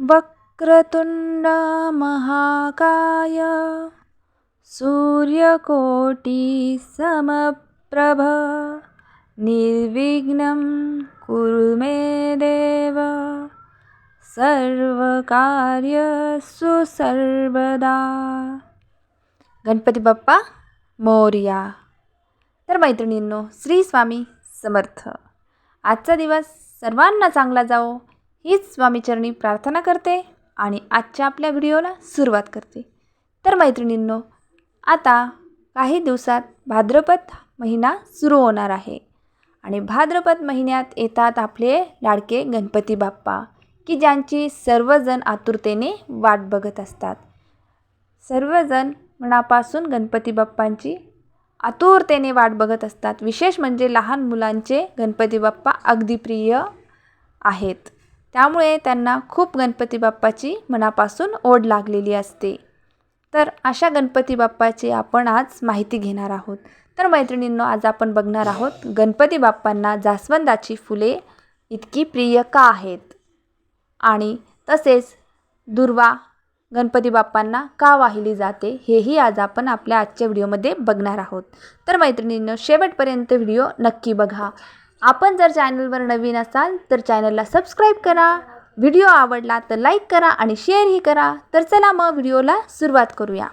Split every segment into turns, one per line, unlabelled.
वक्रतुंड महाकाय सूर्यकोटी समप्रभ निर्विघ्नं कुरु मे देव। सर्वकार्यसु सर्वदा। गणपती बाप्पा मोर्या। तर मैत्रिणींनो श्री स्वामी समर्थ। आजचा दिवस सर्वांना चांगला जाओ हीच स्वामीचरणी प्रार्थना करते आणि आजच्या आपल्या व्हिडिओला सुरुवात करते. तर मैत्रिणींनो आता काही दिवसात भाद्रपद महिना सुरू होणार आहे आणि भाद्रपद महिन्यात येतात आपले लाडके गणपती बाप्पा की ज्यांची सर्वजण आतुरतेने वाट बघत असतात. सर्वजण मनापासून गणपती बाप्पांची आतुरतेने वाट बघत असतात. विशेष म्हणजे लहान मुलांचे गणपती बाप्पा अगदी प्रिय आहेत. त्यामुळे त्यांना खूप गणपती बाप्पाची मनापासून ओढ लागलेली असते. तर अशा गणपती बाप्पाची आपण आज माहिती घेणार आहोत. तर मैत्रिणींनो आज आपण बघणार आहोत गणपती बाप्पांना जास्वंदाची फुले इतकी प्रिय का आहेत? आणि तसेच दुर्वा गणपती बाप्पांना का वाहिली जाते हेही आज आपण आपल्या आजच्या व्हिडिओमध्ये बघणार आहोत. तर मैत्रिणींनो शेवटपर्यंत व्हिडिओ नक्की बघा. आपण जर चॅनलवर नवीन असाल तर चॅनलला सबस्क्राईब करा. व्हिडिओ आवडला तर लाईक करा आणि शेअरही करा. तर चला मग व्हिडिओला सुरुवात करूया.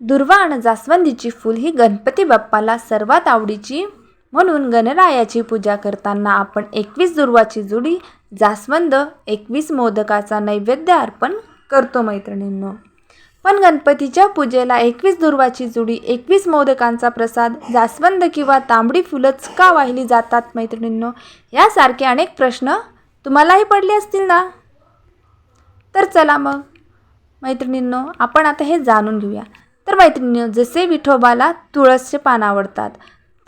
दुर्वा आणि जास्वंदीची फूल ही गणपती बाप्पाला सर्वात आवडीची. म्हणून गणरायाची पूजा करताना आपण एकवीस दुर्वाची जुडी जास्वंद एकवीस मोदकाचा नैवेद्य अर्पण करतो मैत्रिणींनो. पण गणपतीच्या पूजेला एकवीस दुर्वाची जुडी एकवीस मोदकांचा प्रसाद जास्वंद किंवा तांबडी फुलंच का वाहिली जातात मैत्रिणींनो. यासारखे अनेक प्रश्न तुम्हालाही पडले असतील ना? तर चला मग. मैत्रिणींनो आपण आता हे जाणून घेऊया. तर मैत्रिणींनो जसे विठोबाला तुळसचे पान आवडतात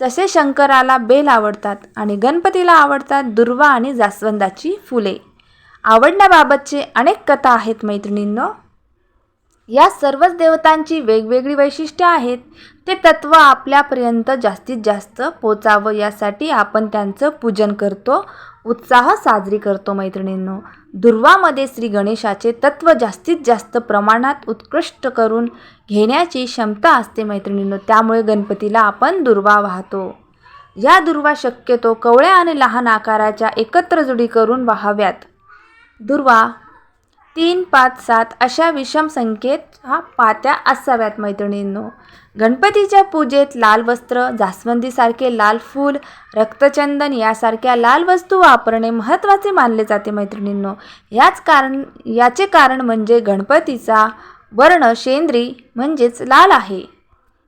जसे शंकराला बेल आवडतात आणि गणपतीला आवडतात दुर्वा आणि जास्वंदाची फुले. आवडण्याबाबतचे अनेक कथा आहेत मैत्रिणींनो. या सर्वच देवतांची वेगवेगळी वैशिष्ट्ये आहेत. ते तत्त्व आपल्यापर्यंत जास्तीत जास्त पोचावं यासाठी आपण त्यांचं पूजन करतो उत्साह साजरी करतो मैत्रिणींनो. दुर्वामध्ये श्री गणेशाचे तत्त्व जास्तीत जास्त प्रमाणात उत्कृष्ट करून घेण्याची क्षमता असते मैत्रिणींनो त्यामुळे गणपतीला आपण दुर्वा वाहतो. या दुर्वा शक्यतो कवळ्या आणि लहान आकाराच्या एकत्र जुडी करून वाहाव्यात. दुर्वा तीन पाच सात अशा विषम संख्येत हा पात्या असाव्यात मैत्रिणींनो. गणपतीच्या पूजेत लाल वस्त्र जास्वंदीसारखे लाल फूल रक्तचंदन यासारख्या लाल वस्तू वापरणे महत्त्वाचे मानले जाते मैत्रिणींनो. याच कारण याचे कारण म्हणजे गणपतीचा वर्ण शेंद्री म्हणजेच लाल आहे.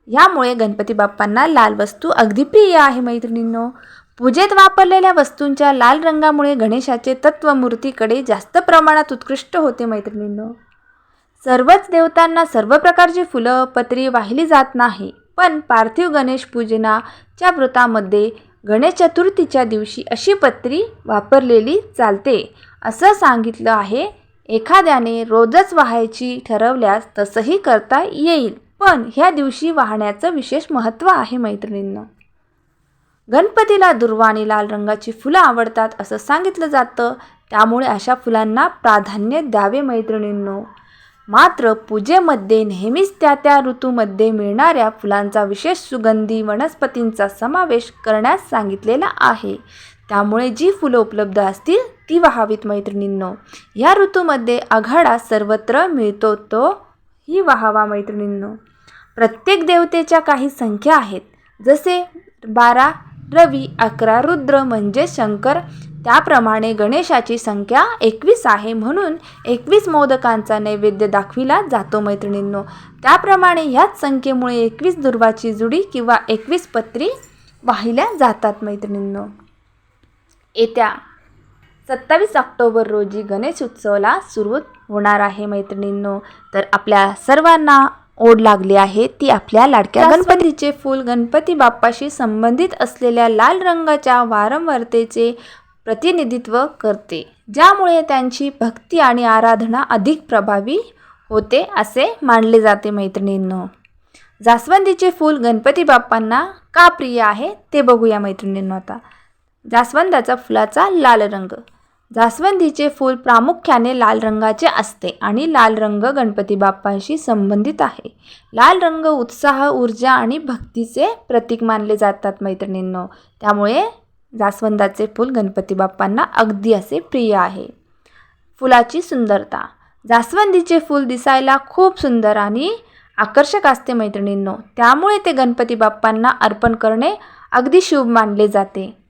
यामुळे गणपती बाप्पांना लाल वस्तू अगदी प्रिय आहे मैत्रिणींनो. पूजेत वापरलेल्या वस्तूंच्या लाल रंगामुळे गणेशाचे तत्वमूर्तीकडे जास्त प्रमाणात उत्कृष्ट होते मैत्रिणींनो. सर्वच देवतांना सर्व प्रकारची फुलं पत्री वाहिली जात नाही पण पार्थिव गणेश पूजनाच्या व्रतामध्ये गणेश चतुर्थीच्या दिवशी अशी पत्री वापरलेली चालते. असं सांगितलं आहे एखाद्याने रोजच वाहायची ठरवल्यास तसंही करता येईल पण ह्या दिवशी वाहण्याचं विशेष महत्त्व आहे मैत्रिणींना. गणपतीला दुर्वाणी लाल रंगाची फुलं आवडतात असं सांगितलं जातं. त्यामुळे अशा फुलांना प्राधान्य द्यावे मैत्रिणींनो. मात्र पूजेमध्ये नेहमीच त्या त्या ऋतूमध्ये मिळणाऱ्या फुलांचा विशेष सुगंधी वनस्पतींचा समावेश करण्यास सांगितलेला आहे. त्यामुळे जी फुलं उपलब्ध असतील ती वाहावीत मैत्रिणींनो. या ऋतूमध्ये आघाडा सर्वत्र मिळतो तो ही वाहावा मैत्रिणींनो. प्रत्येक देवतेच्या काही संख्या आहेत. जसे बारा रवी अकरा रुद्र म्हणजे शंकर. त्याप्रमाणे गणेशाची संख्या एकवीस आहे म्हणून एकवीस मोदकांचा नैवेद्य दाखविला जातो मैत्रिणींनो. त्याप्रमाणे ह्याच संख्येमुळे एकवीस दुर्वाची जुडी किंवा एकवीस पत्री वाहिल्या जातात मैत्रिणींनो. येत्या सत्तावीस ऑक्टोबर रोजी गणेश उत्सवाला सुरुवात होणार आहे मैत्रिणींनो. तर आपल्या सर्वांना ओढ लागली आहे ती आपल्या लाडक्या गणपतीचे फूल गणपती बाप्पाशी संबंधित असलेल्या लाल रंगाच्या वारंवारतेचे प्रतिनिधित्व करते ज्यामुळे त्यांची भक्ती आणि आराधना अधिक प्रभावी होते असे मानले जाते मैत्रिणींनो. जास्वंदीचे फूल गणपती बाप्पांना का प्रिय आहे ते बघूया मैत्रिणींनो आता. जास्वंदाचा फुलाचा लाल रंग. जास्वंदीचे फूल प्रामुख्याने लाल रंगाचे असते आणि लाल रंग गणपती बाप्पांशी संबंधित आहे. लाल रंग उत्साह ऊर्जा आणि भक्तीचे प्रतीक मानले जातात मैत्रिणींनो. त्यामुळे जास्वंदाचे फूल गणपती बाप्पांना अगदी असे प्रिय आहे. फुलाची सुंदरता. जास्वंदीचे फूल दिसायला खूप सुंदर आणि आकर्षक असते मैत्रिणींनो. त्यामुळे ते गणपती बाप्पांना अर्पण करणे अगदी शुभ मानले जाते.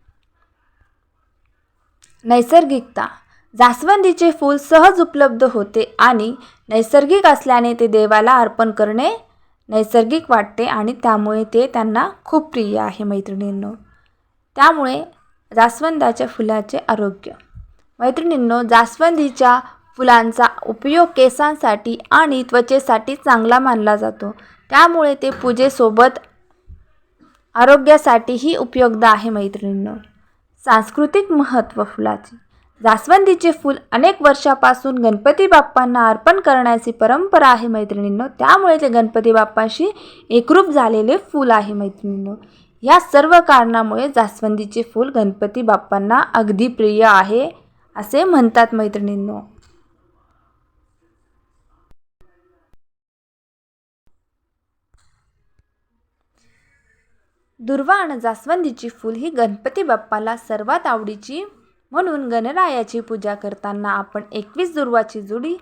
नैसर्गिकता. जास्वंदीचे फूल सहज उपलब्ध होते आणि नैसर्गिक असल्याने ते देवाला अर्पण करणे नैसर्गिक वाटते आणि त्यामुळे ते त्यांना खूप प्रिय आहे मैत्रिणींनो. त्यामुळे जास्वंदाच्या फुलाचे आरोग्य. मैत्रिणींनो जास्वंदीच्या फुलांचा उपयोग केसांसाठी आणि त्वचेसाठी चांगला मानला जातो. त्यामुळे ते पूजेसोबत आरोग्यासाठीही उपयुक्त आहे मैत्रिणींनो. सांस्कृतिक महत्त्व फुलाचे. जास्वंदीचे फूल अनेक वर्षापासून गणपती बाप्पांना अर्पण करण्याची परंपरा आहे मैत्रिणींनो. त्यामुळे ते गणपती बाप्पांशी एकरूप झालेले फूल आहे मैत्रिणींनो. या सर्व कारणामुळे जास्वंदीचे फूल गणपती बाप्पांना अगदी प्रिय आहे असे म्हणतात मैत्रिणींनो. दुर्वा आणि जास्वंदीची फूल ही गणपती बाप्पाला सर्वात आवडीची. म्हणून गणरायाची पूजा करताना आपण एकवीस दुर्वाची जुडी